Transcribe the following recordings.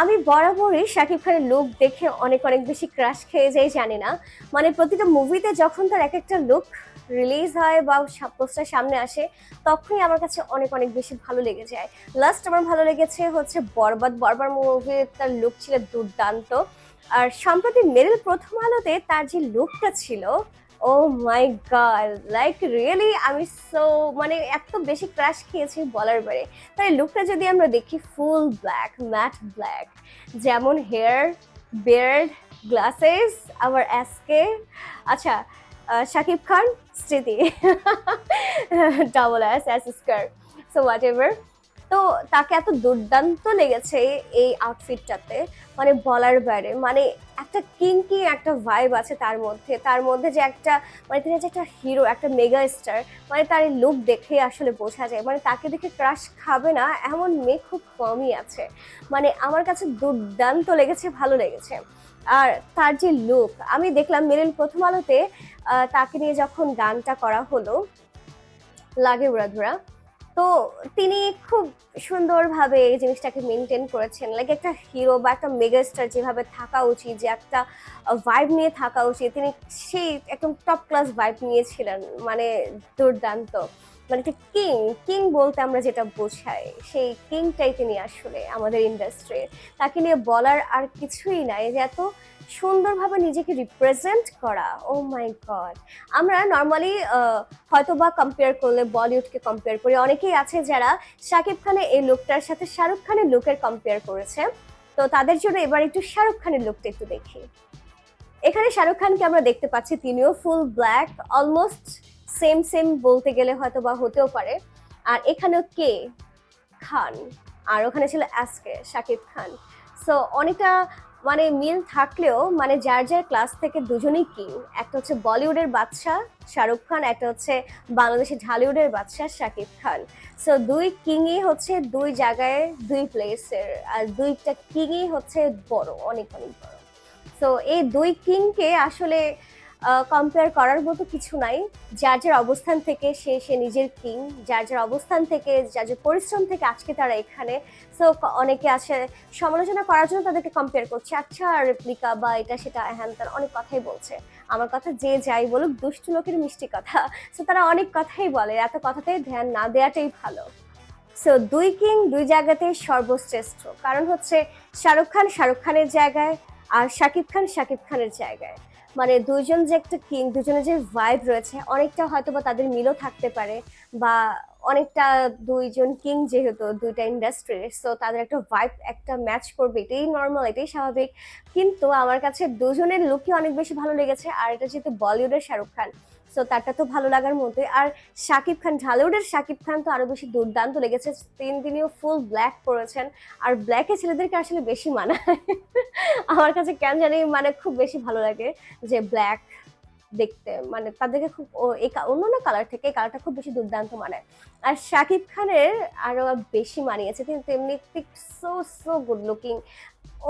আমি বরাবরই শাকিব খানের লুক দেখে অনেক অনেক বেশি ক্রাশ খেয়ে যাই, জানি না। মানে প্রতিটা মুভিতে যখন তার এক একটা লুক রিলিজ হয় বা পোস্টার সামনে আসে, তখনই আমার কাছে অনেক অনেক বেশি ভালো লেগে যায়। লাস্ট আমার ভালো লেগেছে হচ্ছে বরবাদ। বরবার মুভি তার লুক ছিল দুর্দান্ত। আর সম্প্রতি মেরিল প্রথম আলোতে তার যে লুকটা ছিল oh my god like really আমি সো মানে এত বেশি ক্রাশ খেয়েছি বলার বারে তাই লুকটা যদি আমরা দেখি ফুল ব্ল্যাক ম্যাট ব্ল্যাক যেমন হেয়ার বিয়ার্ড গ্লাসেস আবার অ্যাসকে আচ্ছা শাকিব খান, স্মৃতি ডাবল অ্যাস অ্যাস স্কার সো হোয়াট এভার তো তাকে এত দুর্দান্ত লেগেছে এই আউটফিটটাতে মানে বলার বাইরে মানে একটা কিঙ্কি একটা ভাইব আছে তার মধ্যে তার মধ্যে যে একটা মানে তিনি যে একটা হিরো একটা মেগা স্টার মানে তার এই লুক দেখে আসলে বোঝা যায় মানে তাকে দেখে ক্রাশ খাবে না, এমন মেয়ে খুব কমই আছে। মানে আমার কাছে দুর্দান্ত লেগেছে, ভালো লেগেছে। আর তার যে লুক আমি দেখলাম মেরিল প্রথম আলোতে তাকে নিয়ে যখন গানটা করা হলো, লাগে উড়াধুরা তো তিনি খুব সুন্দরভাবে এই জিনিসটাকে মেনটেন করেছেন। লাইক একটা হিরো বা একটা মেগাস্টার যেভাবে থাকা উচিত, যে একটা ভাইব নিয়ে থাকা উচিত, তিনি সেই একদম টপ ক্লাস ভাইব নিয়েছিলেন মানে দুর্দান্ত। মানে একটা কিং কিং বলতে আমরা যেটা বোঝাই, সেই কিংটাই তিনি আসলে আমাদের ইন্ডাস্ট্রি তাকে নিয়ে বলার আর কিছুই নাই, যে এত সুন্দরভাবে নিজেকে রিপ্রেজেন্ট করা ও মাই গড আমরা নর্মালি হয়তো বা কম্পেয়ার করলে বলিউডকে কম্পেয়ার করি। অনেকেই আছে যারা শাকিব খানের এই লুকটার সাথে শাহরুখ খানের লুকের কম্পেয়ার করেছে। তো তাদের জন্য এবার একটু শাহরুখ খানের লুকটা একটু দেখি। এখানে শাহরুখ খানকে আমরা দেখতে পাচ্ছি, তিনিও full black almost same same বলতে গেলে হয়তো বা হতেও পারে। আর এখানেও কে? খান। আর ওখানে ছিল আজকে শাকিব খান। সো অনেকটা মানে মিল থাকলেও মানে যার যার ক্লাস থেকে দুজনেই কিং একটা হচ্ছে বলিউডের বাদশাহ শাহরুখ খান, একটা হচ্ছে বাংলাদেশের ঢালিউডের বাদশাহ শাকিব খান। সো দুই কিংই হচ্ছে দুই জায়গায়, দুই প্লেসের আর দুইটা কিংই হচ্ছে বড়, অনেক অনেক বড়। সো এই দুই কিংকে আসলে কম্পেয়ার করার মতো কিছু নাই। যার যার অবস্থান থেকে সে সে নিজের কিং যার যার অবস্থান থেকে, যার যার পরিশ্রম থেকে আজকে তারা এখানে। সো অনেকে আছে, সমালোচনা করার জন্য তাদেরকে কম্পেয়ার করছে। আচ্ছা রেপ্লিকা বা এটা, সেটা, হ্যান তার অনেক কথাই বলছে। আমার কথা যে যাই বলুক, দুষ্টু লোকের মিষ্টি কথা। সো তারা অনেক কথাই বলে। এত কথাতে ধ্যান না দেওয়াটাই ভালো। সো দুই কিং দুই জায়গাতেই সর্বশ্রেষ্ঠ। কারণ হচ্ছে, শাহরুখ খান শাহরুখ খানের জায়গায় আর শাকিব খান শাকিব খানের জায়গায়। মানে দুজন যে একটা কিং দুজনের যে ভাইব রয়েছে, অনেকটা হয়তো বা তাদের মিলও থাকতে পারে বা অনেকটা দুইজন কিং যেহেতু দুইটা ইন্ডাস্ট্রির সো তাদের একটা ভাইব একটা ম্যাচ করবে, এটাই নর্মাল এটাই স্বাভাবিক। কিন্তু আমার কাছে দুজনের লুকই অনেক বেশি ভালো লেগেছে, আর এটা যেহেতু বলিউডের শাহরুখ খান সো তারটা তো ভালো লাগার মধ্যে। আর শাকিব খান, ঢালিউডের শাকিব খান তো আরও বেশি দুর্দান্ত লেগেছে। তিন তিনিও ফুল ব্ল্যাক পরেছেন। আর ব্ল্যাকে ছেলেদেরকে আসলে বেশি মানায়। আমার কাছে কেন জানি মানে খুব বেশি ভালো লাগে যে ব্ল্যাক দেখতে। মানে তাদেরকে খুব এই অন্য অন্য কালার থেকে এই কালারটা খুব বেশি দুর্দান্ত মানায়। আর শাকিব খানের আরও বেশি মানিয়েছে। তিনি তেমনি সো সো গুড লুকিং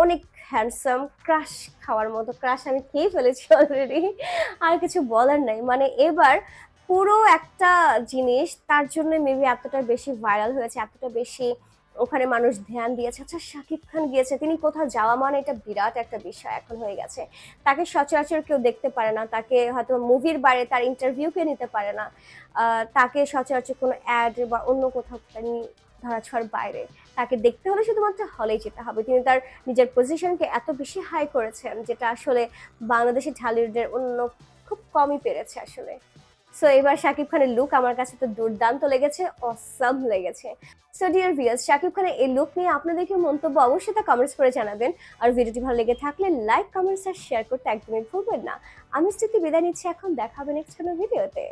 অনেক হ্যান্ডসাম ক্রাশ খাওয়ার মতো ক্রাশ আমি খেয়ে ফেলেছি অলরেডি আর কিছু বলার নাই। মানে এবার পুরো একটা জিনিস, তার জন্য মেবি এতটা বেশি ভাইরাল হয়েছে, এতটা বেশি ওখানে মানুষ ধ্যান দিয়েছে। আচ্ছা শাকিব খান গিয়েছে, তিনি কোথাও যাওয়া মানে এটা বিরাট একটা বিষয় এখন হয়ে গেছে। তাকে সচরাচর কেউ দেখতে পারে না, তাকে হয়তো মুভির বাইরে তার ইন্টারভিউ কেউ নিতে পারে না। তাকে সচরাচর কোনো অ্যাড বা অন্য কোথাও ধরাছোঁয়ার বাইরে। তাকে দেখতে হলে শুধুমাত্র হলেই যেতে হবে। তিনি তার নিজের পজিশনকে এত বেশি হাই করেছেন, যেটা আসলে বাংলাদেশের ঢালিউডের অন্য খুব কমই পেরেছে আসলে। সো এবার শাকিব খানের লুক আমার কাছে তো দুর্দান্ত লেগেছে অসাম লেগেছে। সো ডিয়ার ভিয়ার্স শাকিব খানের এই লুক নিয়ে আপনাদের কি মন্তব্য অবশ্যই তা কমেন্টস করে জানাবেন। আর ভিডিওটি ভালো লেগে থাকলে লাইক কমেন্টস আর শেয়ার করতে একদমই ভুলবেন না। আমি স্থিতি বিদায় নিচ্ছি, এখন দেখা হবে নেক্সট কোনো ভিডিওতে